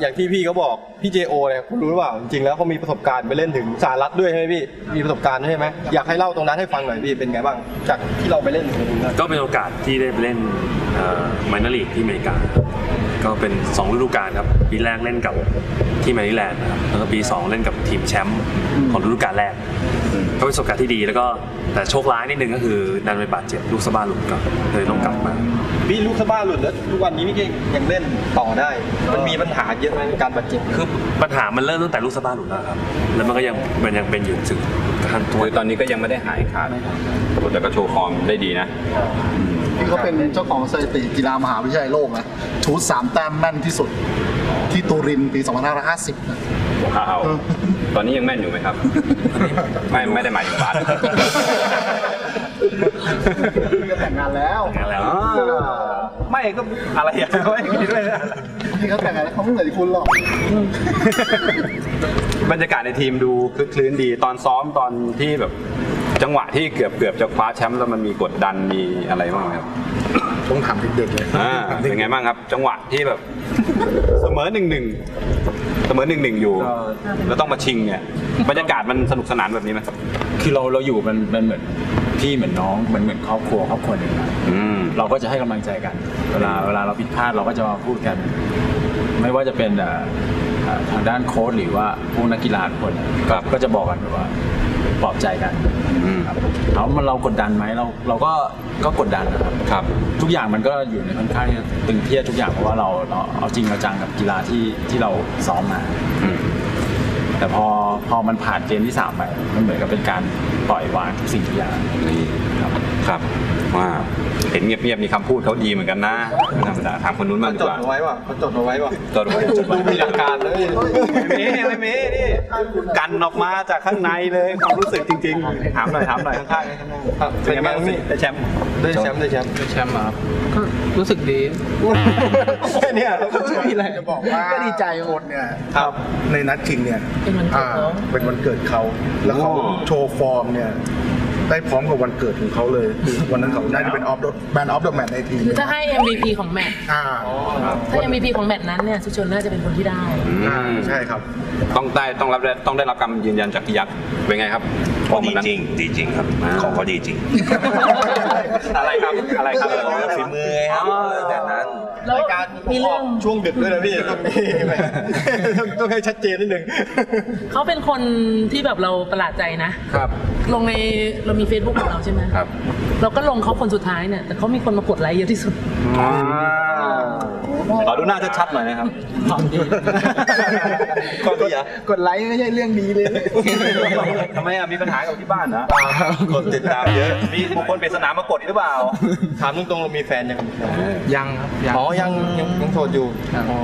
อย่างที่พี่เขาบอกพี่เจโอเนี่ยคุณรู้หรือเปล่าจริงๆแล้วเขามีประสบการณ์ไปเล่นถึงสหรัฐด้วยใช่ไหมพี่มีประสบการณ์ด้วยใช่ไหมอยากให้เล่าตรงนั้นให้ฟังหน่อยพี่เป็นไงบ้าง จากที่เราไปเล่นถึงนั้นก็เป็นโอกาสที่ได้ไปเล่นมายนาลีกที่อเมริกา ก็เป็น2ฤดูกาลครับปีแรกเล่นกับที่แมริแลนด์นะครับแล้วก็ปี 2 เล่นกับทีมแชมป์ของฤดูกาลแรก ก็เป็นประสบการณ์ที่ดีแล้วก็แต่โชคร้ายนิดนึงก็คือดันไปบาดเจ็บลูกสะบ้าหลุดก็เลยต้องกลับมา พี่ลูกสะบ้าหลุดแล้วทุกวันนี้พี่เก่งยังเล่นต่อได้ มันมีปัญหาเยอะไหมในการบาดเจ็บคือปัญหามันเริ่มตั้งแต่ลูกสะบ้าหลุดแล้วครับแล้วมันก็ยังมันยังเป็นอยู่ถึงขั้นตัวคือตอนนี้ก็ยังไม่ได้หายขาดแต่ก็โชว์ฟอร์มได้ดีนะพี่เขาเป็นเจ้าของสถิติกีฬามหาวิทยาลัยโลกนะชูดสามแต้มแม่นที่สุดที่ตูรินปี 2550นะว้าว ตอนนี้ยังแม่นอยู่ไหมครับ ไม่ไม่ได้หมายถึงบาสพี่ก็แต่งงานแล้วอย่างนั้นแล้วไม่ก็อะไรอย่างนี้ด้วยด้วยนะพี่เขาแต่งงานแล้วเขาไม่เหมือนคุณหรอกบรรยากาศในทีมดูคลึกคลื้นดีตอนซ้อมตอนที่แบบจังหวะที่เกือบเกือบจะคว้าแชมป์แล้วมันมีกดดันมีอะไรบ้างไหมครับ ต้องถามเด็กๆเลยอ่าเป็นไงบ้างครับ จังหวะที่แบบเส มอหนึ่งหนึ่งเสมอหนึ่งหนึ่งอยู่แล้วต้องมาชิงเนี่ย บรรยากาศมันสนุกสนานแบบนี้ไหมคือเราเราอยู่มันมันเหมือนพี่เหมือนน้องเหมือนเหมือนครอบครัวครอบครัวหนึ่งนะอืม เราก็จะให้กำลังใจกัน เวลาเวลาเราผิดพลาดเราก็จะมาพูดกัน ไม่ว่าจะเป็นเอ่อเอ่อทางด้านโค้ชหรือว่าพวกนักกีฬาทุกคนก็ก็จะบอกกันว่าปลอบใจกันอืมครับ ถามว่าเรากดดันไหมเราเราก็ก็กดดันนะครับครับ ทุกอย่างมันก็อยู่ในค่อนข้างที่จะตึงเครียดทุกอย่างเพราะว่าเราเราเอาจริงเอาจังกับกีฬาที่ที่เราซ้อมมาอืมแต่พอพอมันผ่านเกมที่สามไปมันเหมือนกับเป็นการปล่อยวางทุกสิ่งทุกอย่างนี่ครับครับว่าเห็นเงียบๆมีคำพูดเขาดีเหมือนกันนะไม่ธรรมดาถามคนนู้นบ้างมันดีจกดว่าเอาไว้ป่ะมันจดเอาไว้ป่ะจดไว้จดไว้ดูมีหลักการนะพี่ไม่มีไม่มีนี่ กันออกมาจากข้างในเลยความรู้สึกจริงๆถามหน่อยถามหน่อยข้างๆข้างๆครับเป็นไงบ้างพี่ได้แชมป์ได้แชมป์ได้แชมป์แชมป์อะครับก็รู้สึกดีแค่เนี้ยครับจะบอกว่าก็ดีใจหมดเนี่ยครับในนัดชิงเนี่ยเป็นวันเกิดเขาอ่เป็นวันเกิดเขาแล้วเขาโชว์ฟอร์มเนี่ย ได้พร้อมกับวันเกิดของเขาเลยคือวันนั้นเขาน่าจะเป็นออฟแมนออฟเดอะแมตในทีมคือถ้าให้ MVP ของแมตช์อ่าถ้า MVP ของแมตช์นั้นเนี่ยสุชนน่าจะเป็นคนที่ได้ อ่าใช่ครับ ต้องได้ต้องรับต้องได้รับคำยืนยันจากพี่ยักษ์เป็นไงครับฟอร์มดีวันนั้นจริงดีจริงครับ ของเขาดีจริง อะไรครับอะไรครับฝีมือไงครับแบบนั้น แล้วรายการมีเรื่องช่วงดึกด้วยนะพี่ต้องมีแหมต้องต้องให้ชัดเจนนิดนึงเขาเป็นคนที่แบบเราประหลาดใจนะครับ ลงในเรามี Facebook ของเราใช่ไหมครับ เราก็ลงเขาคนสุดท้ายเนี่ยแต่เขามีคนมากดไลค์เยอะที่สุด ขอดูหน้าชัดๆหน่อยนะครับของดีก็ดีอะกดไลค์ไม่ใช่เรื่องดีเลยทำไมอะมีปัญหากับที่บ้านนะคนติดตามเยอะ มีบุคคลปริศนามากดอีกหรือเปล่า ถามตรงๆเรามีแฟนยัง ยังครับยังอ๋อยังยังยังโสดอยู่ อ๋อ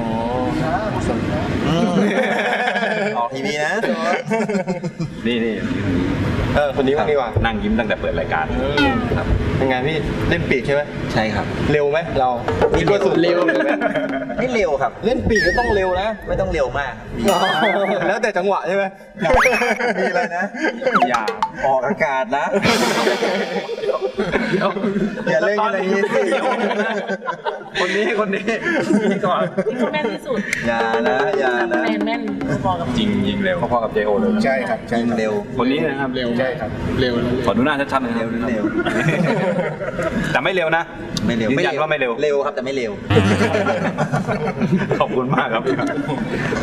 ออกทีวีนะ นี่นี่เออคนนี้บ้างดีกว่านั่งยิ้มตั้งแต่เปิดรายการครับเป็นไงพี่เล่นปีกใช่ไหมใช่ครับ เร็วไหมเราคิดว่าสุดเร็วเลยไหมไม่เร็วครับ เล่นปีกก็ต้องเร็วนะ ไม่ต้องเร็วมาก แล้วแต่จังหวะใช่ไหมมีอะไรนะ อย่าออกอากาศนะอย่าเล่นอะไรนี้สิคนนี้คนนี้นี่ก่อนที่เขาแม่นที่สุด อย่านะ อย่านะแม่นแม่นพอกับจริงยิงเร็วพอๆกับเจโอเลยใช่ครับใช่ยิงครับเร็ว คนนี้นะครับเร็วใช่ครับ เร็วแล้วขอดูหน้าชัดๆหน่อยเร็วหรือเร็ว แต่ไม่เร็วนะไม่เร็วยืนยันว่าไม่เร็ว เร็วครับแต่ไม่เร็ว ขอบคุณมากครับ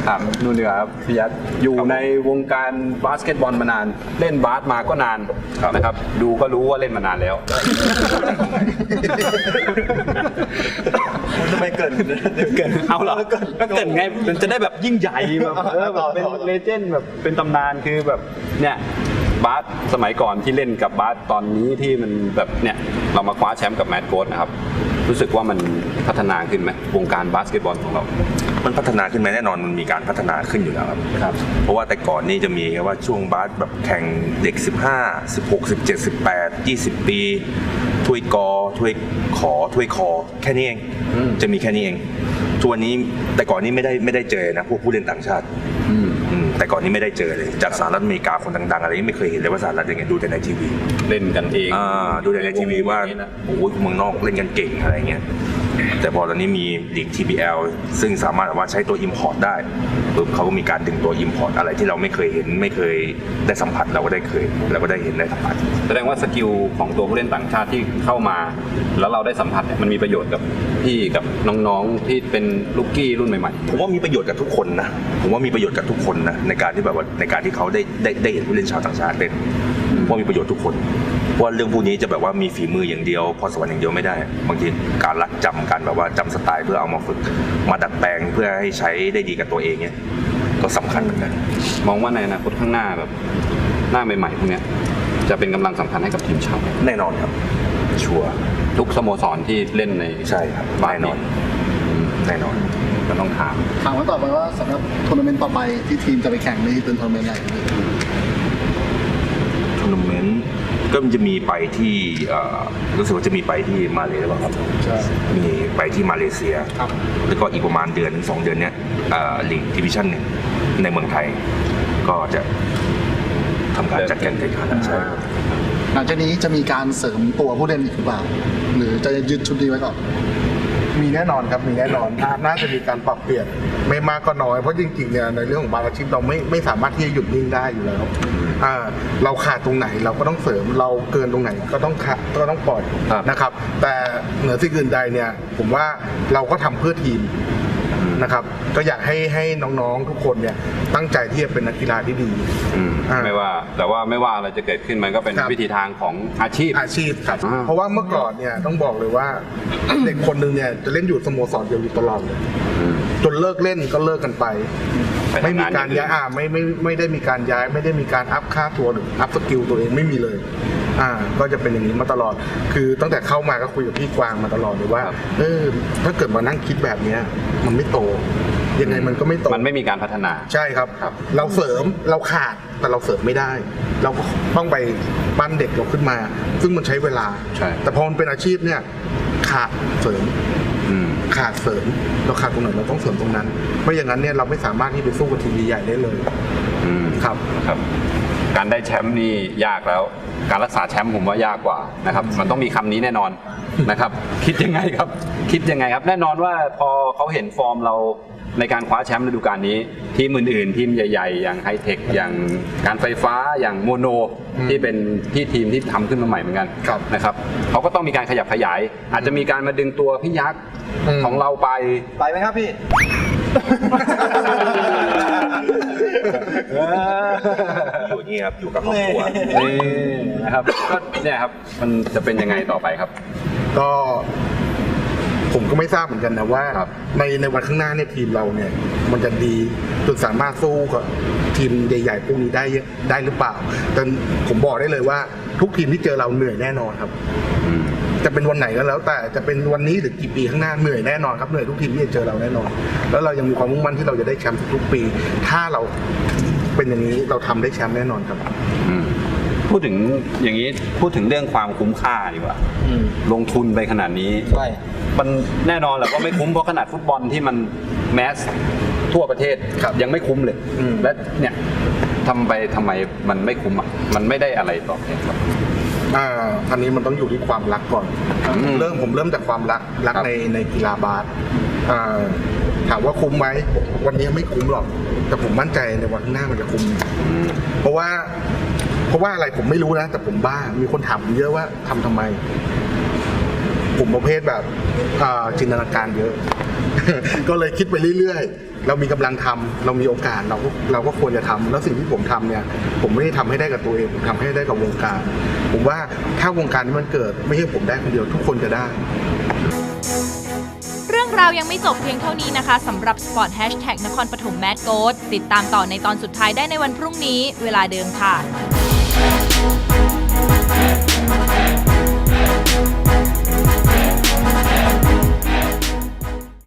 ถามนู่นดีกว่าครับพี่ยัดอยู่ในวงการบาสเกตบอลมานาน เล่นบาสมาก็นานนะครับ ดูก็รู้ว่าเล่นมานานแล้วทำไมเกินเกินเอาเหรอก็เกิดไงมันจะได้แบบยิ่งใหญ่แบบเออแบบเป็นต่อต่อเลเจนด์แบบเป็นตำนานคือแบบเนี่ยบาสสมัยก่อนที่เล่นกับบาสตอนนี้ที่มันแบบเนี่ยเรามาคว้าแชมป์กับแมตต์โกสนะครับรู้สึกว่ามันพัฒนาขึ้นไหมวงการบาสเกตบอลของเรา มันพัฒนาขึ้นไหมแน่นอนมันมีการพัฒนาขึ้นอยู่แล้วครับครับ เพราะว่าแต่ก่อนนี่จะมีแค่ว่าช่วงบาสแบบแข่งเด็ก 15 16 17 18 20 ปี ถ้วยกอถ้วยขอถ้วยคอ แค่นี้เอง จะมีแค่นี้เองทุกวันนี้แต่ก่อนนี้ไม่ได้ไม่ได้เจอนะพวกผู้เล่นต่างชาติอืม แต่ก่อนนี้ไม่ได้เจอเลย จากสหรัฐอเมริกาคนดังๆอะไรนี่ไม่เคยเห็นเลยว่าสหรัฐยังไงดูแต่ในทีวีเล่นกันเองอ่าดูแต่ในทีวีว่าโอ้ยเมืองนอกเล่นกันเก่งอะไรเงี้ยแต่พอตอนนี้มีลีก TBL ซึ่งสามารถว่าใช้ตัว Import ได้ปุ๊บเขาก็มีการดึงตัว Import อะไรที่เราไม่เคยเห็นไม่เคยได้สัมผัสเราก็ได้เคยเราก็ได้เห็นได้สัมผัส แสดงว่าสกิลของตัวผู้เล่นต่างชาติที่เข้ามา แล้วเราได้สัมผัสเนี่ยมันมีประโยชน์กับ พี่กับน้องๆที่เป็นลูกกี้รุ่นใหม่ผมว่ามีประโยชน์กับทุกคนนะ ผมว่ามีประโยชน์กับทุกคนนะในการที่แบบว่าในการที่เขาได้ได้ได้เห็นผู้เล่นชาวต่างชาติเล่นว่ามีประโยชน์ทุกคนเพราะว่าเรื่องพวกนี้จะแบบว่ามีฝีมืออย่างเดียวพรสวรรค์อย่างเดียวไม่ได้ บางทีการรักจำการแบบว่าจำสไตล์เพื่อเอามาฝึก มาดัดแปลงเพื่อให้ใช้ได้ดีกับตัวเองเนี่ยก็สำคัญเหมือนกันๆมองว่าในอนาคตข้างหน้าแบบหน้าใหม่ๆพวกเนี้ยจะเป็นกำลังสำคัญให้กับทีมชาติแน่นอนครับชัวร์ ทุกสโมสรที่เล่นในใช่ครับบ้านแน่นนี้อนแน่นอนก็ต้องถามถามว่าต่อไปว่าสำหรับทัวร์นาเมนต์ต่อไปที่ทีมจะไปแข่งนี่เป็นทัวร์นาเมนต์อะไรทัวร์นาเมนต์ก็มันจะมีไปที่เอ่อรู้สึกว่าจะมีไปที่มาเลหรือเปล่าครับใช่มีไปที่มาเลเซียครับแล้วก็อีกประมาณเดือนถึงสองเดือนเนี้ยลีกดิวิชั่นหนึ่งในเมืองไทย ก็จะทำการจัดการแข่งขันใช่ครับ หลังจากนี้จะมีการเสริมตัวผู้เล่นอีกหรือเปล่า หรือจะยึดชุดนี้ไว้ก่อน มีแน่นอนครับมีแน่นอนน่าน่าจะมีการปรับเปลี่ยนไม่มากก็น้อยเพราะจริงๆเนี่ยในเรื่องของบางอาชีพเราไม่ไม่สามารถที่จะหยุดนิ่งได้อยู่แล้วอ่าเราขาดตรงไหนเราก็ต้องเสริมเราเกินตรงไหนก็ต้องขาดก็ต้องปล่อยครับ นะครับ แต่เหนือสิ่งอื่นใดเนี่ยผมว่าเราก็ทำเพื่อทีม นะครับ ก็อยากให้ให้น้องๆทุกคนเนี่ยตั้งใจที่จะเป็นนักกีฬาที่ดี อืมอ่าไม่ว่าแต่ว่าไม่ว่าอะไรจะเกิดขึ้นมันก็เป็นครับ วิธีทางของอาชีพ อาชีพครับ อ่า เพราะว่าเมื่อก่อนเนี่ยต้องบอกเลยว่า เด็กคนหนึ่งเนี่ยจะเล่นอยู่สโมสรเดียวอยู่ตลอดเลยจนเลิกเล่นก็เลิกกันไป ไปทำงานไม่มีการอย่างอื่นย้ายอ่าไม่ไม่ไม่ได้มีการย้าย ไม่ได้มีการอัพค่าตัวหรืออัพสกิลตัวเองไม่มีเลย อ่าก็จะเป็นอย่างนี้มาตลอด คือตั้งแต่เข้ามาก็คุยกับพี่กวางมาตลอดเลยว่า เออ ถ้าเกิดมานั่งคิดแบบเนี้ยมันไม่โต ยังไงมันก็ไม่โต มันไม่มีการพัฒนา ใช่ครับครับเราเสริมเราขาดแต่เราเสริมไม่ได้ เราก็ต้องไปปั้นเด็กเราขึ้นมา ซึ่งมันใช้เวลา ใช่ แต่พอมันเป็นอาชีพเนี่ยขาดเสริมอืมขาดเสริมเราขาดตรงไหนเราต้องเสริมตรงนั้นไม่อย่างนั้นเนี่ยเราไม่สามารถที่ไปสู้กับทีมใหญ่ๆได้เลยอืมครับครับ การได้แชมป์นี่ยากแล้ว การรักษาแชมป์ผมว่ายากกว่านะครับ มันต้องมีคำนี้แน่นอนนะครับ คิดยังไงครับ คิดยังไงครับ แน่นอนว่าพอเขาเห็นฟอร์มเราในการคว้าแชมป์ฤดูกาลนี้ ทีมอื่นๆ ทีมใหญ่ ๆ อย่างไฮเทคอย่างการไฟฟ้าอย่างโมโน ที่เป็นที่ทีมที่ทำขึ้นมาใหม่เหมือนกันครับนะครับเขาก็ต้องมีการขยับขยาย อาจจะมีการมาดึงตัวพี่ยักษ์อืม ของเราไป ไปไหมครับพี่ อยู่นี่ครับอยู่กับครอบครัวนี่นะครับก็เนี่ยครับมันจะเป็นยังไงต่อไปครับ ก็ผมก็ไม่ทราบเหมือนกันนะว่าครับในในวันข้างหน้าเนี่ยทีมเราเนี่ย มันจะดีจนสามารถสู้กับทีมใหญ่ๆพวกนี้ได้ได้หรือเปล่าแต่ผมบอกได้เลยว่า ทุกทีมที่เจอเราเหนื่อยแน่นอนครับ จะเป็นวันไหนก็แล้ว แต่จะเป็นวันนี้หรือกี่ปีข้างหน้าเหนื่อยแน่นอนครับเหนื่อยทุกทีมที่จะเจอเราแน่นอน แล้วเรายังมีความมุ่งมั่นที่เราจะได้แชมป์ทุกปี ถ้าเราเป็นอย่างนี้เราทำได้แชมป์แน่นอนครับอืมพูดถึงอย่างนี้พูดถึงเรื่องความคุ้มค่าดีกว่าลงทุนไปขนาดนี้ใช่มันแน่นอนแหละว่าไม่คุ้มเพราะขนาดฟุตบอลที่มันแมสทั่วประเทศครับยังไม่คุ้มเลยอืมและเนี่ยทำไปทำไมมันไม่คุ้มอะมันไม่ได้อะไรตอบแทนครับ อ่าอันนี้มันต้องอยู่ที่ความรักก่อน อืม เริ่มผมเริ่มจากความรักรักครับ ในในกีฬาบาสอ่าถามว่าคุ้มไหมวันนี้ไม่คุ้มหรอก แต่ผมมั่นใจในวันข้างหน้ามันจะคุ้ม เพราะว่าเพราะว่าอะไรผมไม่รู้นะ แต่ผมบ้ามีคนถามผมเยอะว่าทำทำไม ผมประเภทแบบอ่าจินตนาการเยอะ ก็เลยคิดไปเรื่อยๆ เรามีกำลังทำเรามีโอกาสเราก็เราก็ควรจะทำแล้วสิ่งที่ผมทำเนี่ย ผมไม่ได้ทำให้ได้กับตัวเอง ผมทำให้ได้กับวงการ ผมว่าถ้าวงการนี้มันเกิด ไม่ใช่ผมได้คนเดียวทุกคนจะได้ เรื่องราวยังไม่จบเพียงเท่านี้นะคะสำหรับ Sport Hashtag นครปฐมแม d โกดติดตามต่อในตอนสุดท้ายได้ในวันพรุ่งนี้ เวลาเดิมค่ะ